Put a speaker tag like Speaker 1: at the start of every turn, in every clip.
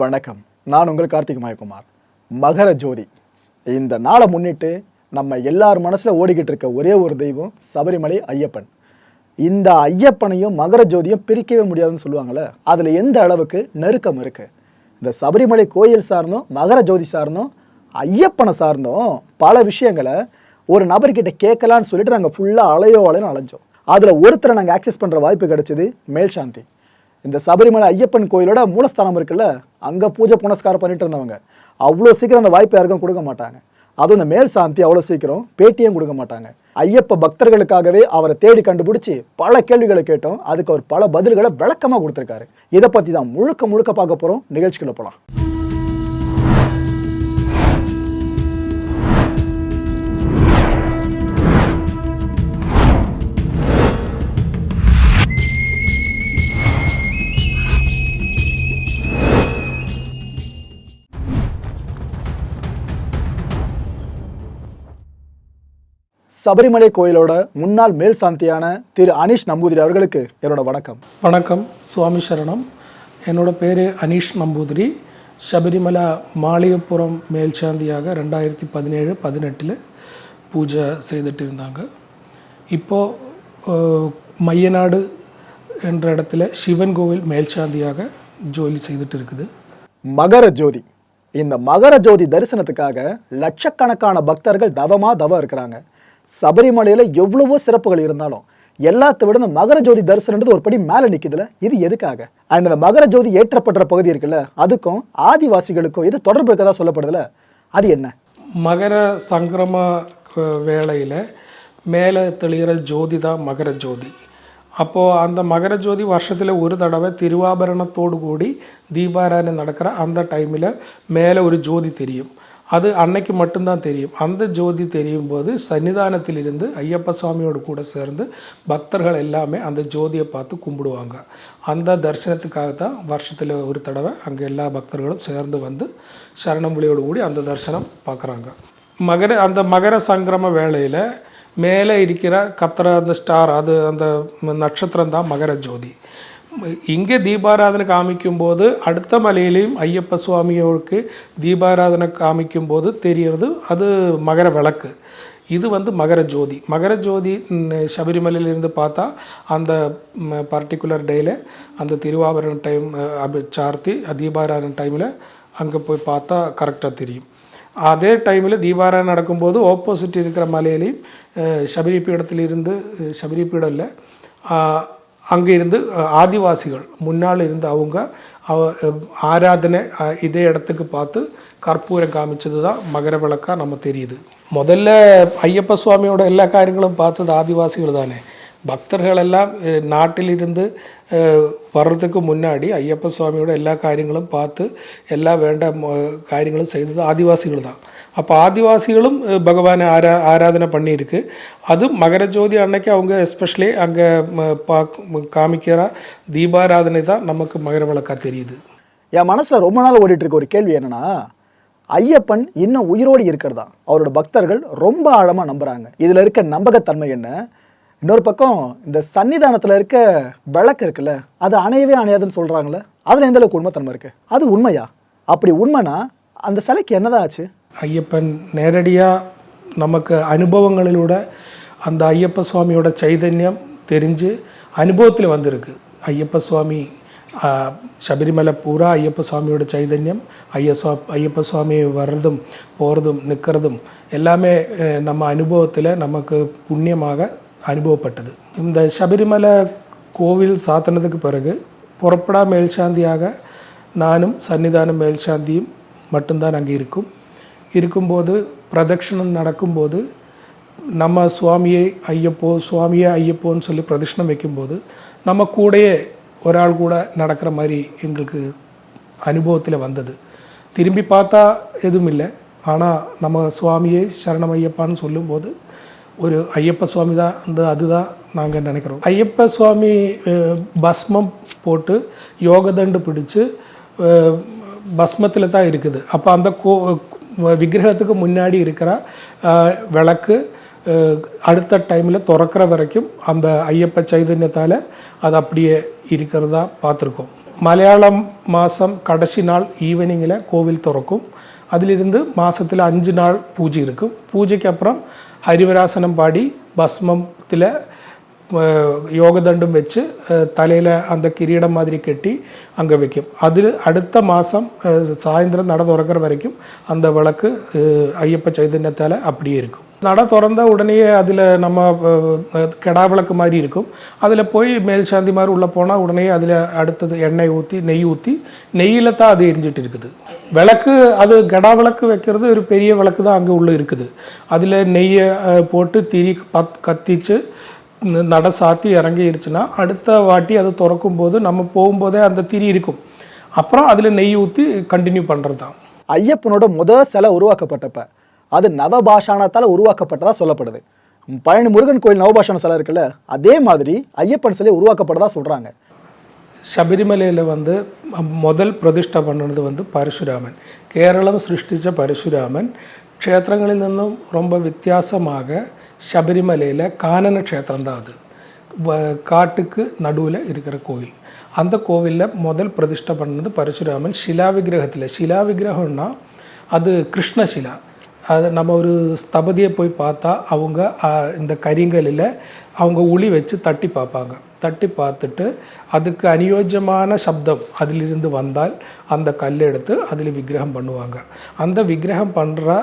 Speaker 1: வணக்கம். நான் உங்கள் கார்த்திக் மாயகுமார். மகர ஜோதி. இந்த நாளை முன்னிட்டு நம்ம எல்லார் மனசில் ஓடிக்கிட்டு இருக்க ஒரே ஒரு தெய்வம் சபரிமலை ஐயப்பன். இந்த ஐயப்பனையும் மகர ஜோதியும் பிரிக்கவே முடியாதுன்னு சொல்லுவாங்கள்ல அதில் எந்த அளவுக்கு நெருக்கம் இருக்குது இந்த சபரிமலை கோயில் சார்ந்தும் மகர ஜோதி சார்ந்தும் ஐயப்பனை சார்ந்தும் பல விஷயங்களை ஒரு நபர்கிட்ட கேட்கலான்னு சொல்லிட்டு நாங்கள் ஃபுல்லாக அலையோ அலையோ அலைஞ்சோம். அதில் ஒருத்தரை நாங்கள் ஆக்சஸ் பண்ணுற வாய்ப்பு கிடைச்சது மேல்சாந்தி. இந்த சபரிமலை ஐயப்பன் கோயிலோட மூலஸ்தானம் இருக்குல்ல அங்கே பூஜை புனஸ்காரம் பண்ணிட்டு இருந்தவங்க. அவ்வளோ சீக்கிரம் அந்த வாய்ப்பு யாருக்கும் கொடுக்க மாட்டாங்க. அதுவும் இந்த மேல் சாந்தி அவ்வளோ சீக்கிரம் பேட்டியும் கொடுக்க மாட்டாங்க. ஐயப்ப பக்தர்களுக்காகவே அவரை தேடி கண்டுபிடிச்சி பல கேள்விகளை கேட்டோம். அதுக்கு அவர் பல பதில்களை விளக்கமாக கொடுத்துருக்காரு. இதை பற்றி தான் முழுக்க முழுக்க பார்க்க போகிறோம் நிகழ்ச்சிகளை போகலாம் சபரிமலை கோயிலோட முன்னாள் மேல் சாந்தியான திரு அனீஷ் நம்பூதிரி அவர்களுக்கு என்னோட வணக்கம்.
Speaker 2: வணக்கம். சுவாமி சரணம். என்னோட பேர் அனீஷ் நம்பூதிரி. சபரிமலை மாளிகைப்புறம் மேல்சாந்தியாக ரெண்டாயிரத்தி பதினேழு பதினெட்டில் பூஜை செய்துட்டு இருந்தாங்க. இப்போது மையநாடு என்ற இடத்துல சிவன் கோவில் மேல்சாந்தியாக ஜோலி செய்துட்டு இருக்குது.
Speaker 1: மகர ஜோதி. இந்த மகர ஜோதி தரிசனத்துக்காக லட்சக்கணக்கான பக்தர்கள் தவமா தவம் இருக்கிறாங்க. சபரிமலையில் எவ்வளவோ சிறப்புகள் இருந்தாலும் எல்லாத்த விட இந்த மகர ஜோதி தரிசனன்றது ஒரு படி மேலே நிற்குதுல இது எதுக்காக? அண்ட் இந்த மகர ஜோதி ஏற்றப்படுற பகுதி இருக்குல்ல அதுக்கும் ஆதிவாசிகளுக்கும் இது தொடர்பு இருக்கதா சொல்லப்படுதுல? அது என்ன?
Speaker 2: மகர சங்கிரம வேளையில் மேலே தெளிகிற ஜோதி தான் மகர ஜோதி. அப்போது அந்த மகர ஜோதி வருஷத்தில் ஒரு தடவை திருவாபரணத்தோடு கூடி தீபாராயணம் நடக்கிற அந்த டைமில் மேலே ஒரு ஜோதி தெரியும். அது அன்னைக்கு மட்டும்தான் தெரியும். அந்த ஜோதி தெரியும் போது சன்னிதானத்திலிருந்து ஐயப்ப சுவாமியோடு கூட சேர்ந்து பக்தர்கள் எல்லாமே அந்த ஜோதியை பார்த்து கும்பிடுவாங்க. அந்த தரிசனத்துக்காக தான் வருஷத்தில் ஒரு தடவை அங்கே எல்லா பக்தர்களும் சேர்ந்து வந்து சரணமொழியோடு கூடி அந்த தரிசனம் பார்க்குறாங்க. மகர அந்த மகர சங்கிரம வேளையில் மேலே இருக்கிற கத்திர அந்த ஸ்டார் அது அந்த நட்சத்திரம் தான் மகர ஜோதி. இங்கே தீபாராதனை காமிக்கும்போது அடுத்த மலையிலையும் ஐயப்ப சுவாமியோருக்கு தீபாராதனை காமிக்கும்போது தெரியறது அது மகர விளக்கு. இது வந்து மகர ஜோதி. மகர ஜோதி சபரிமலையிலிருந்து பார்த்தா அந்த பர்டிகுலர் டேயில் அந்த திருவாபரண டைம் அப்படி சார்த்தி தீபாராதனை டைமில் அங்கே போய் பார்த்தா கரெக்டாக தெரியும். அதே டைமில் தீபாராதனை நடக்கும்போது ஆப்போசிட் இருக்கிற மலையிலையும் சபரி பீடத்திலிருந்து சபரி பீடம் இல்லை அங்கே இருந்து ஆதிவாசிகள் முன்னால் இருந்து அவங்க ஆராதனை இதே இடத்துக்கு பார்த்து கற்பூரம் காமிச்சது தான் மகர விளக்காக நம்ம தெரியுது. முதல்ல ஐயப்ப சுவாமியோட எல்லா காரியங்களும் பார்த்தது ஆதிவாசிகள் தானே. பக்தர்கள் எல்லாம் நாட்டிலிருந்து வர்றதுக்கு முன்னாடி ஐயப்ப சுவாமியோட எல்லா காரியங்களும் பார்த்து எல்லா வேண்ட காரியங்களும் செய்தது ஆதிவாசிகள் தான். அப்போ ஆதிவாசிகளும் பகவானை ஆரா ஆராதனை பண்ணியிருக்கு. அது மகர ஜோதி அன்னைக்கு அவங்க எஸ்பெஷலி அங்கே பா காமிக்கிற தீபாராதனை தான் நமக்கு மகர விளக்கா தெரியுது.
Speaker 1: என் மனசில் ரொம்ப நாள் ஓடிட்டுருக்க ஒரு கேள்வி என்னன்னா ஐயப்பன் இன்னும் உயிரோடு இருக்கிறதா? அவரோட பக்தர்கள் ரொம்ப ஆழமாக நம்புகிறாங்க இதில் இருக்க நம்பகத்தன்மை என்ன? இன்னொரு பக்கம் இந்த சன்னிதானத்தில் இருக்க விளக்கு இருக்குல்ல அது அணையவே அணையாதுன்னு சொல்கிறாங்களே அதில் எந்த அளவுக்கு உண்மைத்தன்மை இருக்கு? அது உண்மையா? அப்படி உண்மைனா அந்த சிலைக்கு என்னதான் ஆச்சு?
Speaker 2: ஐயப்பன் நேரடியாக நமக்கு அனுபவங்களிலூட அந்த ஐயப்ப சுவாமியோட சைதன்யம் தெரிஞ்சு அனுபவத்தில் வந்திருக்கு. ஐயப்ப சுவாமி சபரிமலை பூரா ஐயப்ப சுவாமியோட சைதன்யம் ஐயஸ்வா ஐயப்ப சுவாமி வர்றதும் போகிறதும் நிற்கிறதும் எல்லாமே நம்ம அனுபவத்தில் நமக்கு புண்ணியமாக அனுபவப்பட்டது. இந்த சபரிமலை கோவில் சாத்தினதுக்கு பிறகு புறப்படா மேல்சாந்தியாக நானும் சன்னிதான மேல்சாந்தியும் மட்டும்தான் அங்கே இருக்கும். இருக்கும்போது பிரதட்சணம் நடக்கும்போது நம்ம சுவாமியை ஐயப்போ சுவாமியே ஐயப்போன்னு சொல்லி பிரதட்சணம் வைக்கும்போது நம்ம கூடயே ஒராள் கூட நடக்கிற மாதிரி எங்களுக்கு அனுபவத்தில் வந்தது. திரும்பி பார்த்தா எதுவும் இல்லை. ஆனால் நம்ம சுவாமியே சரணம் ஐயப்பான்னு சொல்லும்போது ஒரு ஐயப்ப சுவாமி தான் அந்த அதுதான் நாங்கள் நினைக்கிறோம். ஐயப்ப சுவாமி பஸ்மம் போட்டு யோகதண்டு பிடிச்சு பஸ்மத்தில் தான் இருக்குது. அப்போ அந்த கோ விக்கிரகத்துக்கு முன்னாடி இருக்கிற விளக்கு அடுத்த டைமில் திறக்கிற வரைக்கும் அந்த ஐயப்ப சைதன்யத்தால் அது அப்படியே இருக்கிறதா பார்த்துருக்கோம். மலையாளம் மாதம் கடைசி நாள் ஈவினிங்கில் கோவில் திறக்கும் அதிலிருந்து மாதத்தில் அஞ்சு நாள் பூஜை இருக்கும் பூஜைக்கு அப்புறம் ஹரிவராசனம் பாடி பஸ்மத்தில் யோகதண்டும் வச்சு தலையில் அந்த கிரீடம் மாதிரி கட்டி அங்கே வைக்கும் அதில் அடுத்த மாதம் சாயந்தரம் நட திறக்கிற வரைக்கும் அந்த விளக்கு அஹ், ஐயப்ப சைதன்யத்தால் அப்படியே இருக்கும் நட திறந்த உடனே அதில் நம்ம கெடா விளக்கு மாதிரி இருக்கும். அதில் போய் மேல் சாந்தி மாதிரி உள்ளே போனால் உடனே அதில் அடுத்தது எண்ணெய் ஊற்றி நெய் ஊற்றி நெய்யில் தான் அது எரிஞ்சிட்டு இருக்குது. விளக்கு அது கெடா விளக்கு வைக்கிறது ஒரு பெரிய விளக்கு தான் அங்கே உள்ளே இருக்குது. அதில் நெய்யை போட்டு திரி பத் கத்திச்சு நட சாத்தி இறங்கிருச்சுன்னா அடுத்த வாட்டி அது திறக்கும் போது நம்ம போகும்போதே அந்த திரி இருக்கும். அப்புறம் அதில் நெய் ஊற்றி கண்டினியூ பண்ணுறது தான்
Speaker 1: ஐயப்பனோட முதல் சிலை உருவாக்கப்பட்டப்ப அது நவபாஷானத்தால் உருவாக்கப்பட்டதாக சொல்லப்படுது. பழனி முருகன் கோயில் நவபாஷான சிலை இருக்குல்ல அதே மாதிரி ஐயப்பன் சிலை உருவாக்கப்பட்டதாக சொல்கிறாங்க
Speaker 2: ശബരിമലയിൽ வந்து முதல் പ്രതിഷ്ഠ പണിത് வந்து பரசுராமன். கேரளம் സൃഷ്ടിച്ച பரசுராமன் ക്ഷേത്രങ്ങളിൽ നിന്നും ரொம்ப வித்தியாசமாக ശബരിമലയിൽ கானன ക്ഷേത്രം தான் அது. காட்டுக்கு நடுவில் இருக்கிற கோயில். அந்த கோவிலில் முதல் பிரதிஷ்ட பண்ணது பரசுராமன். சிலா விக்கிரகத்தில் சிலா விக்கிரகம்னா அது கிருஷ்ணசிலா அது நம்ம ஒரு ஸ்தபதியை போய் பார்த்தா அவங்க இந்த கரிங்கல்லில் அவங்க உளி வச்சு தட்டி பார்ப்பாங்க. தட்டி பார்த்துட்டு அதுக்கு அனுயோஜியமான சப்தம் அதிலிருந்து வந்தால் அந்த கல் எடுத்து அதில் விக்கிரகம் பண்ணுவாங்க. அந்த விக்கிரகம் பண்ணுற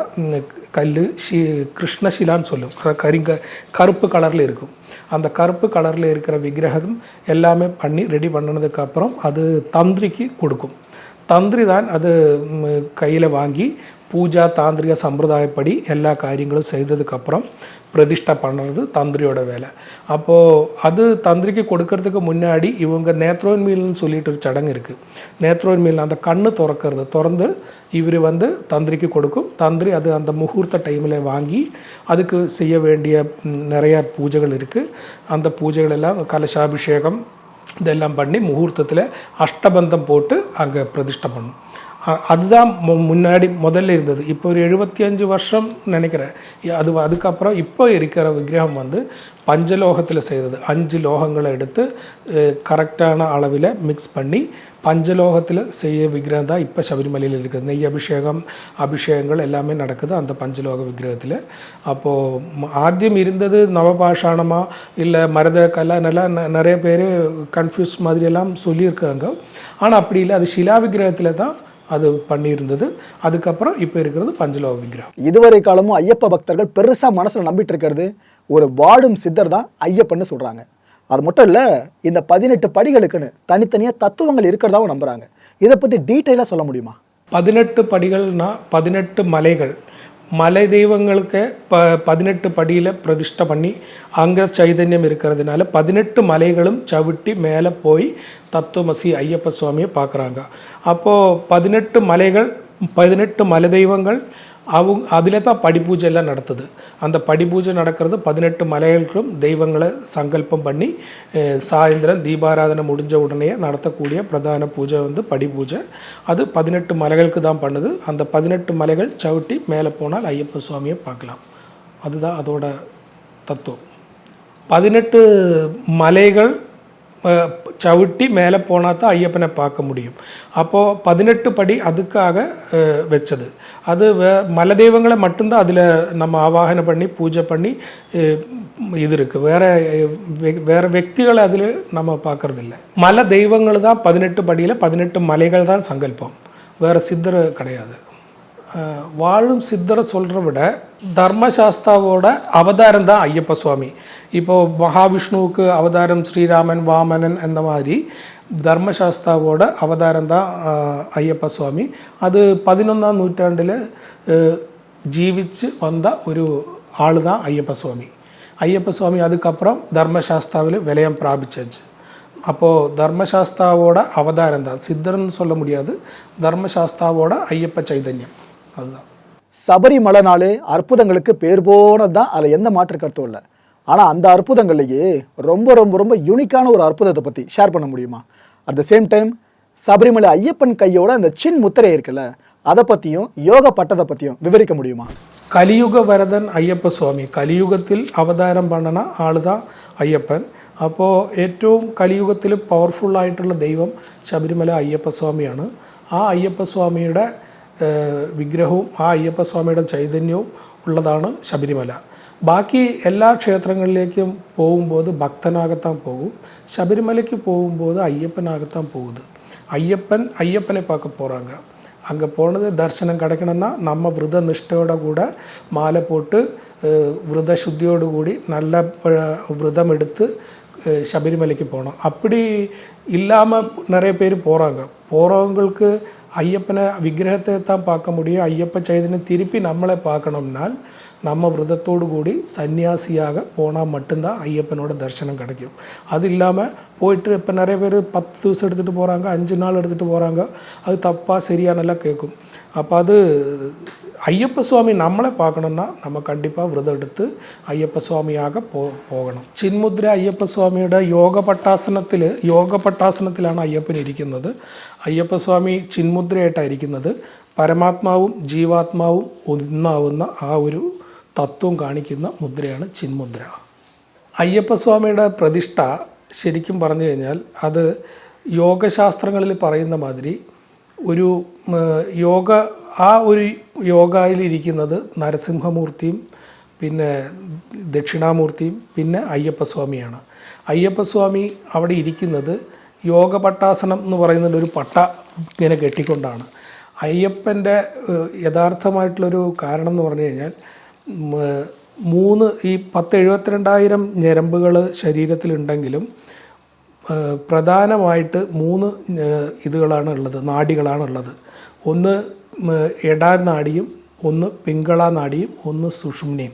Speaker 2: கல் ஷி கிருஷ்ணசிலான்னு சொல்லும். கரிங்க கருப்பு கலரில் இருக்கும். அந்த கருப்பு கலரில் இருக்கிற விக்கிரகம் எல்லாமே பண்ணி ரெடி பண்ணினதுக்கப்புறம் அது தந்திரிக்கு கொடுக்கும். தந்திரி தான் அது கையில் வாங்கி பூஜா தாந்திரிக சம்பிரதாயப்படி எல்லா காரியங்களும் செய்ததுக்கப்புறம் பிரதிஷ்டை பண்ணுறது தந்திரியோட வேலை. அப்போது அது தந்திரிக்கு கொடுக்கறதுக்கு முன்னாடி இவங்க நேத்ரோன்மீல்னு சொல்லிட்டு ஒரு சடங்கு இருக்குது நேத்ரோன்மீல் அந்த கண்ணு திறக்கிறது திறந்து இவர் வந்து தந்திரிக்கு கொடுக்கும். தந்திரி அது அந்த முகூர்த்த டைமில் வாங்கி அதுக்கு செய்ய வேண்டிய ம், நிறைய பூஜைகள் இருக்குது அந்த பூஜைகள் எல்லாம் கலசாபிஷேகம் இதெல்லாம் பண்ணி முகூர்த்தத்தில் அஷ்டபந்தம் போட்டு அங்கே பிரதிஷ்டை பண்ணும். அதுதான் முன்னாடி முதல்ல இருந்தது. இப்போ ஒரு எழுபத்தி அஞ்சு வருஷம் நினைக்கிறேன். அது அதுக்கப்புறம் இப்போ இருக்கிற விக்கிரகம் வந்து பஞ்சலோகத்தில் செய்தது. அஞ்சு லோகங்களை எடுத்து கரெக்டான அளவில் மிக்ஸ் பண்ணி பஞ்சலோகத்தில் செய்ய விக்கிரகம் தான் இப்போ சபரிமலையில் இருக்குது. நெய் அபிஷேகம் அபிஷேகங்கள் எல்லாமே நடக்குது அந்த பஞ்சலோக விக்கிரகத்தில். அப்போது ஆத்தியம் இருந்தது நவபாஷாணமா? இல்லை மரத கல்லானெல்லாம் ந- நிறைய பேர் கன்ஃபியூஸ் மாதிரியெல்லாம் சொல்லியிருக்காங்க. ஆனால் அப்படி இல்லை. அது சிலா விக்கிரகத்தில் தான் அது பண்ணியிருந்தது. அதுக்கப்புறம் இப்போ இருக்கிறது பஞ்சலோக விக்கிரகம்.
Speaker 1: இதுவரை காலமும் ஐயப்ப பக்தர்கள் பெருசா மனசுல நம்பிட்டு இருக்கிறது. ஒரு வாடும் சித்தர் தான் ஐயப்பன்னு சொல்றாங்க. அது மட்டும் இல்ல இந்த பதினெட்டு படிகளுக்குன்னு தனித்தனியா தத்துவங்கள் இருக்கிறதாவும் நம்புறாங்க. இதை பத்தி டீட்டெயிலாக சொல்ல முடியுமா?
Speaker 2: பதினெட்டு படிகள்னா பதினெட்டு மலைகள். மலை தெய்வங்களுக்கு ப பதினெட்டு படியில் பிரதிஷ்டை பண்ணி அங்கே சைதன்யம் இருக்கிறதுனால பதினெட்டு மலைகளும் சவிட்டி மேலே போய் தத்துவமசி ஐயப்ப சுவாமியை பார்க்குறாங்க. அப்போது பதினெட்டு மலைகள் பதினெட்டு மலை தெய்வங்கள் அவங்க அதில் தான் படிப்பூஜை எல்லாம் நடத்துது. அந்த படிப்பூஜை நடக்கிறது பதினெட்டு மலைகளுக்கும் தெய்வங்களை சங்கல்பம் பண்ணி சாயந்தரம் தீபாராதனை முடிஞ்ச உடனே நடத்தக்கூடிய பிரதான பூஜை வந்து படிப்பூஜை. அது பதினெட்டு மலைகளுக்கு தான் பண்ணுது. அந்த பதினெட்டு மலைகள் சவிட்டி மேலே போனால் ஐயப்ப சுவாமியை பார்க்கலாம். அதுதான் அதோட தத்துவம். பதினெட்டு மலைகள் சவிட்டி மேலே போனால் தான் ஐயப்பனை பார்க்க முடியும். அப்போது பதினெட்டு படி அதுக்காக வச்சது. அது வே மலை தெய்வங்களை மட்டும்தான் அதில் நம்ம ஆவாகனம் பண்ணி பூஜை பண்ணி இது இருக்குது வேற வேறு வெ- வேற வியக்திகளை அதில் நம்ம பார்க்கறதில்ல. மலை தெய்வங்கள் தான் பதினெட்டு படியில் பதினெட்டு மலைகள் தான் சங்கல்பம். வேறு சித்தர் கிடையாது. வாழும் சித்தரை சொல்கிற விட தர்மசாஸ்தாவோட அவதாரம் தான் ஐயப்ப சுவாமி. இப்போது மகாவிஷ்ணுவுக்கு அவதாரம் ஸ்ரீராமன் வாமனன் அந்த மாதிரி தர்மசாஸ்தாவோட அவதாரம் தான் ஐயப்ப சுவாமி. அது பதினொன்றாம் நூற்றாண்டில் ஜீவிச்சு வந்த ஒரு ஆள் தான் ஐயப்ப சுவாமி. ஐயப்ப சுவாமி அதுக்கப்புறம் தர்மசாஸ்தாவில் விலையம் பிராபிச்சாச்சு. அப்போது தர்மசாஸ்தாவோட அவதாரம் தான். சித்தர்னு சொல்ல முடியாது. தர்மசாஸ்தாவோட ஐயப்ப சைதன்யம். அதுதான்
Speaker 1: சபரிமலைனாலே அற்புதங்களுக்கு பேர் போனது தான் அதில் எந்த மாற்று கருத்தும் இல்லை ஆனால் அந்த அற்புதங்கள்லேயே ரொம்ப ரொம்ப ரொம்ப யூனிக்கான ஒரு அற்புதத்தை பற்றி ஷேர் பண்ண முடியுமா at the same time Sabarimala Ayyappan கையோட அந்த சின் முத்திரை இருக்குல்ல அதை பற்றியும் யோக பட்டத்தை பற்றியும் விவரிக்க முடியுமா
Speaker 2: கலியுக வரதன் ஐயப்ப சுவாமி கலியுகத்தில் அவதாரம் பண்ணனா ஆள் தான் ஐயப்பன் അപ്പോൾ ഏറ്റവും കലിയുഗത്തിൽ പവർഫുള്ളായിട്ടുള്ള ദൈവം ശബരിമല അയ്യപ്പസ്വാമിയാണ് ആ അയ്യപ്പസ്വാമിയുടെ ഏഹ്, വിഗ്രഹവും ആ അയ്യപ്പസ്വാമിയുടെ ചൈതന്യവും ഉള്ളതാണ് ശബരിമല ബാക്കി എല്ലാ ക്ഷേത്രങ്ങളിലേക്കും പോകുമ്പോൾ ഭക്തനാകത്താൻ പോകും ശബരിമലയ്ക്ക് പോകുമ്പോൾ ஐயப்பனாகத்தான் போகுது ஐயப்பன் ஐயப்பனை பார்க்க போகிறாங்க அங்கே போனது தரிசனம் கிடைக்கணும்னா நம்ம விரத நிஷ்டையோட கூட மாலை போட்டு அஹ், விரத சுத்தியோடு கூடி நல்ல ப- விரதம் எடுத்து அஹ், சபரிமலைக்கு போகணும் அப்படி இல்லாமல் நிறைய பேர் போகிறாங்க போகிறவங்களுக்கு ஐயப்பனை விக்கிரகத்தை தான் பார்க்க முடியும். ஐயப்ப சைதன்யம் திருப்பி நம்மளை பார்க்கணும்னால் நம்ம விரதத்தோடு கூடி சன்னியாசியாக போனால் மட்டும்தான் ஐயப்பனோட தரிசனம் கிடைக்கும். அது இல்லாமல் போயிட்டு இப்போ நிறைய பேர் பத்து திவசம் எடுத்துகிட்டு போகிறாங்க அஞ்சு நாள் எடுத்துகிட்டு போகிறாங்க அது தப்பாக சரியானலாம் கேட்கும் அப்போ அது ஐயப்ப சுவாமி நம்மளை பார்க்கணுன்னா நம்ம கண்டிப்பாக விரதம் எடுத்து ஐயப்ப சுவாமியாக പോ പോകണം ചിന്മുദ്ര അയ്യപ്പ സ്വാമിയുടെ യോഗ പട്ടാസനത്തിൽ യോഗ പട്ടാസനത്തിലാണ് അയ്യപ്പൻ ഇരിക്കുന്നത് അയ്യപ്പ സ്വാമി ചിന്മുദ്രയായിട്ടാണ് ഇരിക്കുന്നത് പരമാത്മാവും ജീവാത്മാവും ഒന്നാവുന്ന ആ ഒരു തത്വം കാണിക്കുന്ന മുദ്രയാണ് ചിന്മുദ്ര അയ്യപ്പസ്വാമിയുടെ പ്രതിഷ്ഠ ശരിക്കും പറഞ്ഞു കഴിഞ്ഞാൽ അത് യോഗശാസ്ത്രങ്ങളിൽ പറയുന്ന മാതിരി ഒരു യോഗ ആ ഒരു യോഗയിലിരിക്കുന്നത് നരസിംഹമൂർത്തിയും പിന്നെ ദക്ഷിണാമൂർത്തിയും പിന്നെ അയ്യപ്പസ്വാമിയാണ്. അയ്യപ്പസ്വാമി അവിടെ ഇരിക്കുന്നത് യോഗ പട്ടാസനം എന്ന് പറയുന്നത് ഒരു പട്ട ഇങ്ങനെ കെട്ടിക്കൊണ്ടാണ്. അയ്യപ്പന്റെ യഥാർത്ഥമായിട്ടുള്ളൊരു കാരണം എന്ന് പറഞ്ഞു കഴിഞ്ഞാൽ മൂന്ന് ഈ പത്ത് എഴുപത്തിരണ്ടായിരം ഞരമ്പുകൾ ശരീരത്തിലുണ്ടെങ്കിലും പ്രധാനമായിട്ട് മൂന്ന് ഇതുകളാണ് ഉള്ളത്. നാടികളാണ് ഉള്ളത്. ഒന്ന് എടാ നാടിയും ഒന്ന് പിങ്കള നാടിയും ഒന്ന് സുഷുമ്നയും.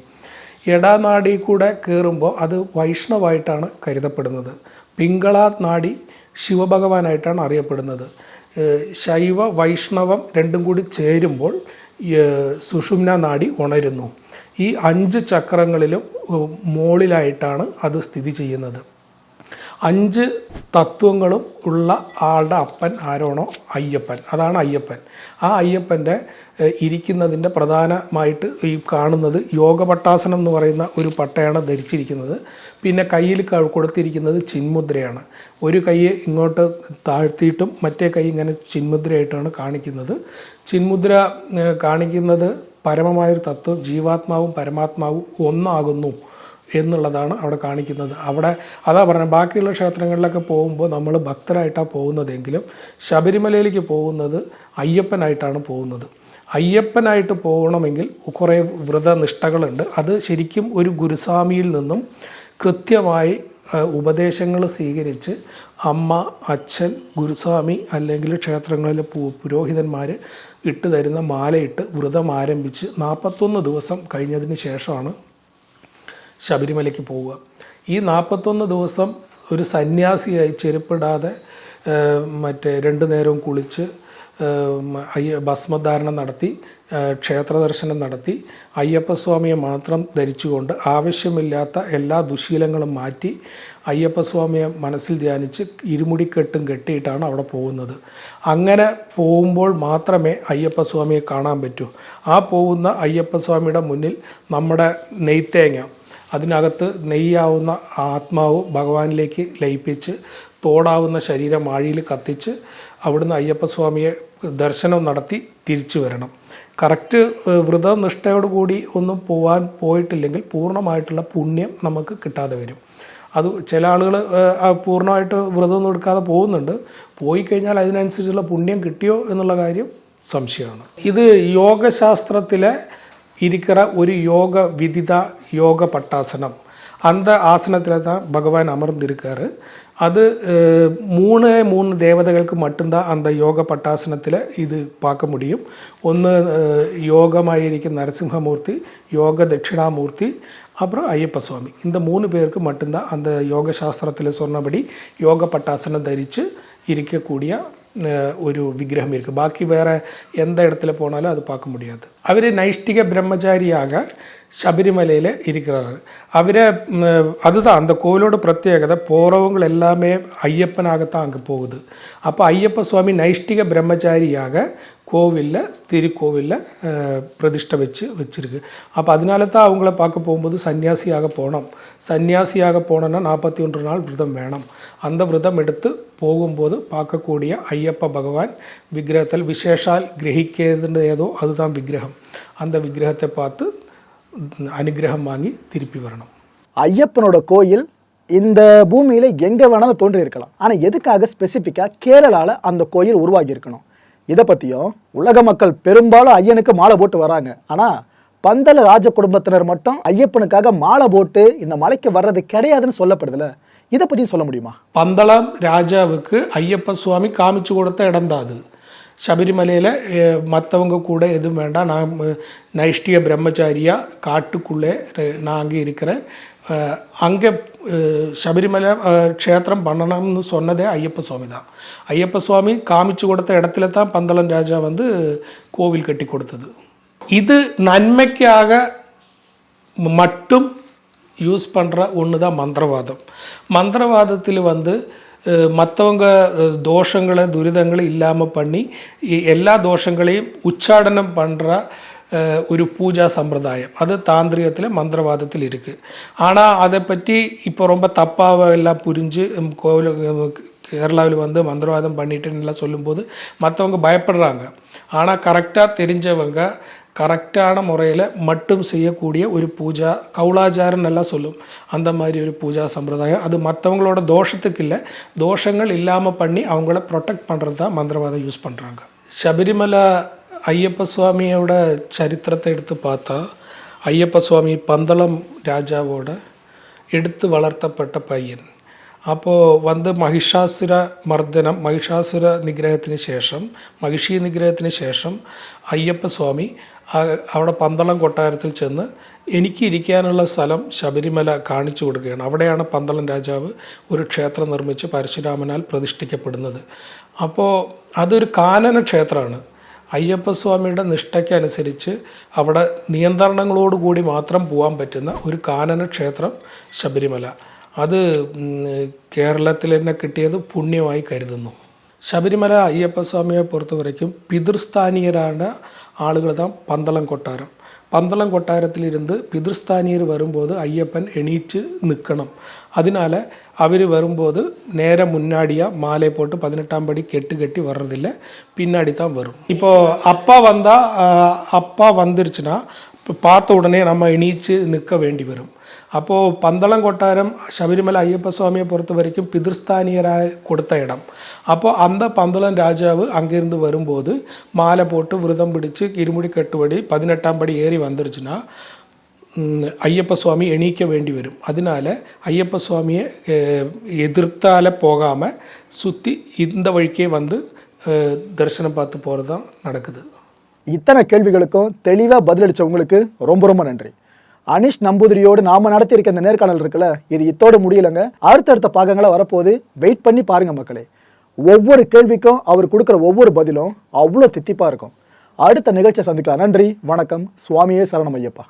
Speaker 2: എടാ നാടി കൂടെ കയറുമ്പോൾ അത് വൈഷ്ണവായിട്ടാണ് കരുതപ്പെടുന്നത്. പിങ്കള നാടി ശിവഭഗവാനായിട്ടാണ് അറിയപ്പെടുന്നത്. ശൈവ വൈഷ്ണവം രണ്ടും കൂടി ചേരുമ്പോൾ സുഷുമ്ന നാടി ഉണരുന്നു. ഈ അഞ്ച് ചക്രങ്ങളിലും മുകളിലായിട്ടാണ് അത് സ്ഥിതി ചെയ്യുന്നത്. അഞ്ച് തത്വങ്ങളും ഉള്ള ആളുടെ അപ്പൻ ആരോണോ? അയ്യപ്പൻ. അതാണ് അയ്യപ്പൻ. ആ അയ്യപ്പന്റെ ഇരിക്കുന്നതിന്റെ പ്രധാനമായിട്ട് ഈ കാണുന്നത് യോഗപട്ടാസനം എന്ന് പറയുന്ന ഒരു പട്ടയാണ് ധരിച്ചിരിക്കുന്നത്. പിന്നെ കയ്യിൽ കൊടുത്തിരിക്കുന്നത് ചിന്മുദ്രയാണ്. ഒരു കൈ ഇങ്ങോട്ട് താഴ്ത്തിയിട്ടും മറ്റേ കൈ ഇങ്ങനെ ചിന്മുദ്രയായിട്ടാണ് കാണിക്കുന്നത്. ചിന്മുദ്ര കാണിക്കുന്നത് പരമമായൊരു തത്വം ജീവാത്മാവും പരമാത്മാവും ഒന്നാകുന്നു. എന്നുള്ളതാണ് അവിടെ കാണിക്കുന്നത്. അവിടെ അതാ പറഞ്ഞത് ബാക്കിയുള്ള ക്ഷേത്രങ്ങളിലൊക്കെ പോകുമ്പോൾ നമ്മൾ ഭക്തരായിട്ടാണ് പോകുന്നതെങ്കിലും ശബരിമലയിലേക്ക് പോകുന്നത് അയ്യപ്പനായിട്ടാണ് പോകുന്നത്. അയ്യപ്പനായിട്ട് പോകണമെങ്കിൽ കുറേ വ്രതനിഷ്ഠകളുണ്ട്. അത് ശരിക്കും ഒരു ഗുരുസ്വാമിയിൽ നിന്നും കൃത്യമായി ഉപദേശങ്ങൾ സ്വീകരിച്ച് അമ്മ അച്ഛൻ ഗുരുസ്വാമി അല്ലെങ്കിൽ ക്ഷേത്രങ്ങളിലെ പുരോഹിതന്മാർ ഇട്ട് തരുന്ന മാലയിട്ട് വ്രതം ആരംഭിച്ച് നാൽപ്പത്തൊന്ന് ദിവസം കഴിഞ്ഞതിന് ശേഷമാണ് ശബരിമലയ്ക്ക് പോവുക. ഈ നാൽപ്പത്തൊന്ന് ദിവസം ഒരു സന്യാസിയായി ചെരുപ്പിടാതെ മറ്റേ രണ്ടു നേരവും കുളിച്ച് ഭസ്മധാരണം നടത്തി ക്ഷേത്ര ദർശനം നടത്തി അയ്യപ്പസ്വാമിയെ മാത്രം ധരിച്ചുകൊണ്ട് ആവശ്യമില്ലാത്ത എല്ലാ ദുശീലങ്ങളും മാറ്റി അയ്യപ്പസ്വാമിയെ മനസ്സിൽ ധ്യാനിച്ച് ഇരുമുടിക്കെട്ടും കെട്ടിയിട്ടാണ് അവിടെ പോകുന്നത്. അങ്ങനെ പോകുമ്പോൾ മാത്രമേ അയ്യപ്പസ്വാമിയെ കാണാൻ പറ്റൂ. ആ പോകുന്ന അയ്യപ്പസ്വാമിയുടെ മുന്നിൽ നമ്മുടെ നെയ്ത്തേങ്ങ അതിനകത്ത് നെയ്യാവുന്ന ആത്മാവ് ഭഗവാനിലേക്ക് ലയിപ്പിച്ച് തോടാവുന്ന ശരീരം ആഴിയിൽ കത്തിച്ച് അവിടുന്ന് അയ്യപ്പസ്വാമിയെ ദർശനം നടത്തി തിരിച്ചു വരണം. കറക്റ്റ് വ്രതനിഷ്ഠയോടുകൂടി ഒന്നും പോവാൻ പോയിട്ടില്ലെങ്കിൽ പൂർണമായിട്ടുള്ള പുണ്യം നമുക്ക് കിട്ടാതെ വരും. അത് ചില ആളുകൾ പൂർണമായിട്ട് വ്രതമൊന്നും എടുക്കാതെ പോകുന്നുണ്ട്. പോയി കഴിഞ്ഞാൽ അതിനനുസരിച്ചുള്ള പുണ്യം കിട്ടിയോ എന്നുള്ള കാര്യം സംശയമാണ്. ഇത് യോഗശാസ്ത്രത്തിലെ இருக்கிற ஒரு யோக விதிதா யோக பட்டாசனம் அந்த ஆசனத்தில் தான் பகவான் அமர்ந்திருக்காரு அது அஹ், மூணே மூணு தேவதைகளுக்கு மட்டும்தான் அந்த யோக பட்டாசனத்தில் இது பார்க்க முடியும் ஒன்று யோகமாயிருக்கும் நரசிம்மமூர்த்தி யோக தட்சிணாமூர்த்தி அப்புறம் ஐயப்ப சுவாமி இந்த மூணு பேருக்கு மட்டும்தான் அந்த யோக சாஸ்திரத்தில் சொன்னபடி யோக பட்டாசனம் தரித்து இருக்கக்கூடிய அஹ், ஒரு விக்கிரகம் இருக்குது பாக்கி வேறு எந்த இடத்துல போனாலும் அது பார்க்க முடியாது அவர் நைஷ்டிக பிரம்மச்சாரியாக சபரிமலையில் இருக்கிறார் அவரை அதுதான் அந்த கோயிலோட பிரத்யேகதை போகிறவங்க எல்லாமே ஐயப்பனாகத்தான் அங்கே போகுது அப்போ ஐயப்ப சுவாமி நைஷ்டிக பிரம்மச்சாரியாக கோவிலில் திருக்கோவிலில் பிரதிஷ்டை வச்சு வச்சுருக்கு அப்போ அதனால தான் அவங்கள பார்க்க போகும்போது சன்னியாசியாக போனோம் சன்னியாசியாக போனோன்னா நாற்பத்தி ஒன்று நாள் விரதம் வேணும் அந்த விரதம் எடுத்து പോകുമ്പോൾ பார்க்கக்கூடிய ஐயப்ப பகவான் விக்கிரகத்தில் விசேஷால் கிரகிக்கிறது ஏதோ அதுதான் விக்கிரகம் அந்த விக்கிரகத்தை பார்த்து அனுகிரகம் வாங்கி திருப்பி வரணும்
Speaker 1: ஐயப்பனோட கோயில் இந்த பூமியில எங்க வேணாலும் தோன்றி இருக்கலாம் ஆனா எதுக்காக ஸ்பெசிஃபிக்கா கேரளால அந்த கோயில் உருவாகி இருக்கணும் இதை பத்தியும் உலக மக்கள் பெரும்பாலும் ஐயனுக்கு மாலை போட்டு வராங்க ஆனா பந்தல ராஜ குடும்பத்தினர் மட்டும் ஐயப்பனுக்காக மாலை போட்டு இந்த மலைக்கு வர்றது கிடையாதுன்னு சொல்லப்படுதுல இதை பற்றி சொல்ல முடியுமா?
Speaker 2: பந்தளம் ராஜாவுக்கு ஐயப்ப சுவாமி காமிச்சு கொடுத்த இடம் தான் அது. சபரிமலையில் மற்றவங்க கூட எதுவும் வேண்டாம். நான் நைஷ்டிய பிரம்மச்சாரியாக காட்டுக்குள்ளே நான் அங்கே இருக்கிறேன். அங்கே சபரிமலை க்ஷேத்திரம் பண்ணணும்னு சொன்னதே ஐயப்ப சுவாமி தான். ஐயப்ப சுவாமி காமிச்சு கொடுத்த இடத்துல தான் பந்தளம் ராஜா வந்து கோவில் கட்டி கொடுத்தது. இது நன்மைக்காக மட்டும் யூஸ் பண்ணுற ஒன்று தான் மந்திரவாதம். மந்திரவாதத்தில் வந்து மற்றவங்க தோஷங்களை துரிதங்களை இல்லாமல் பண்ணி எல்லா தோஷங்களையும் உச்சாடனம் பண்ணுற ஒரு பூஜா சம்பிரதாயம். அது தாந்திரிகத்தில் மந்திரவாதத்தில் இருக்குது ஆனால் அதை பற்றி இப்போ ரொம்ப தப்பாக எல்லாம் புரிஞ்சு கோவில் கேரளாவில் வந்து மந்திரவாதம் பண்ணிட்டுன்னு எல்லாம் சொல்லும்போது மற்றவங்க பயப்படுறாங்க. ஆனால் கரெக்டாக தெரிஞ்சவங்க கரெக்டான முறையில் மட்டும் செய்யக்கூடிய ஒரு பூஜா கௌலாச்சாரம் எல்லாம் சொல்லும் அந்த மாதிரி ஒரு பூஜா சம்பிரதாயம் அது மற்றவங்களோட தோஷத்துக்கு இல்லை தோஷங்கள் இல்லாமல் பண்ணி அவங்கள ப்ரொடெக்ட் பண்ணுறது தான் மந்திரவாதம் யூஸ் பண்ணுறாங்க சபரிமலை ஐயப்ப சுவாமியோட சரித்திரத்தை எடுத்து பார்த்தா ஐயப்ப சுவாமி பந்தளம் ராஜாவோட எடுத்து வளர்த்தப்பட்ட பையன் അപ്പോൾ വന്ന് മഹിഷാസുര മർദ്ദനം മഹിഷാസുര നിഗ്രഹത്തിന് ശേഷം മഹിഷി നിഗ്രഹത്തിന് ശേഷം അയ്യപ്പസ്വാമി ആ- അവിടെ പന്തളം കൊട്ടാരത്തിൽ ചെന്ന് എനിക്ക് ഇരിക്കാനുള്ള സ്ഥലം ശബരിമല കാണിച്ചു കൊടുക്കുകയാണ്. അവിടെയാണ് പന്തളം രാജാവ് ഒരു ക്ഷേത്രം നിർമ്മിച്ച് പരശുരാമനാൽ പ്രതിഷ്ഠിക്കപ്പെടുന്നത്. അപ്പോൾ അതൊരു കാനന ക്ഷേത്രമാണ് അയ്യപ്പസ്വാമിയുടെ നിഷ്ഠയ്ക്കനുസരിച്ച് അവിടെ നിയന്ത്രണങ്ങളോടുകൂടി മാത്രം പോകാൻ പറ്റുന്ന ഒരു കാനന ക്ഷേത്രം ശബരിമല. അത് കേരളത്തിൽ തന്നെ കിട്ടിയത് പുണ്യമായി കരുതുന്നു. ശബരിമല അയ്യപ്പസ്വാമിയെ പുറത്തു വരയ്ക്കും. പിതൃസ്ഥാനീയരാണ് ആളുകൾ தான் പന്തളം കൊട്ടാരം പന്തളം കൊട്ടാരത്തിലിരുന്ന് പിതൃസ്ഥാനീയർ വരുമ്പോൾ അയ്യപ്പൻ എണീച്ച് നിൽക്കണം അതിനാൽ അവർ வரும்போது நேர முன்னாடியாக மாலை போட்டு பதினெட்டாம் படி கெட்டு கட்டி வர்றதில்ல பின்னாடி தான் வரும் இப்போ அப்பா வந்தால் அப்பா வந்துருச்சுன்னா இப்போ பார்த்த உடனே நம்ம எணீச்சு நிற்க வேண்டி வரும் அப்போது பந்தளம் கொட்டாரம் ശബരിമല അയ്യപ്പ സ്വാമിയെ பொறுத்த வரைக்கும் பிதிர்ஸ்தானியராக கொடுத்த இடம் அப்போ அந்த பந்தளம் ராஜாவு அங்கிருந்து வரும்போது மாலை போட்டு விரதம் பிடிச்சு இருமுடி கட்டுபடி பதினெட்டாம் படி ஏறி வந்துருச்சுன்னா ம், ஐயப்ப சுவாமி எணீக்க வேண்டி வரும் அதனால ஐயப்ப சுவாமியை அஹ், எதிர்த்தால போகாமல் சுற்றி இந்த வழிக்கே வந்து அஹ், தரிசனம் பார்த்து போகிறது தான் நடக்குது
Speaker 1: இத்தனை கேள்விகளுக்கும் தெளிவாக பதிலளிச்ச உங்களுக்கு ரொம்ப ரொம்ப நன்றி அனிஷ் நம்பூதிரியோடு நாம நடத்தியிருக்க இந்த நேர்காணல் இருக்குல்ல? இது இத்தோடு முடியலைங்க. அடுத்தடுத்த பாகங்களை வரப்போகுது. வெயிட் பண்ணி பாருங்க மக்களே. ஒவ்வொரு கேள்விக்கும் அவர் கொடுக்குற ஒவ்வொரு பதிலும் அவ்வளோ தித்திப்பாக இருக்கும். அடுத்த நிகழ்ச்சியை சந்திக்கலாம். நன்றி. வணக்கம். சுவாமியே சரணம் ஐயப்பா.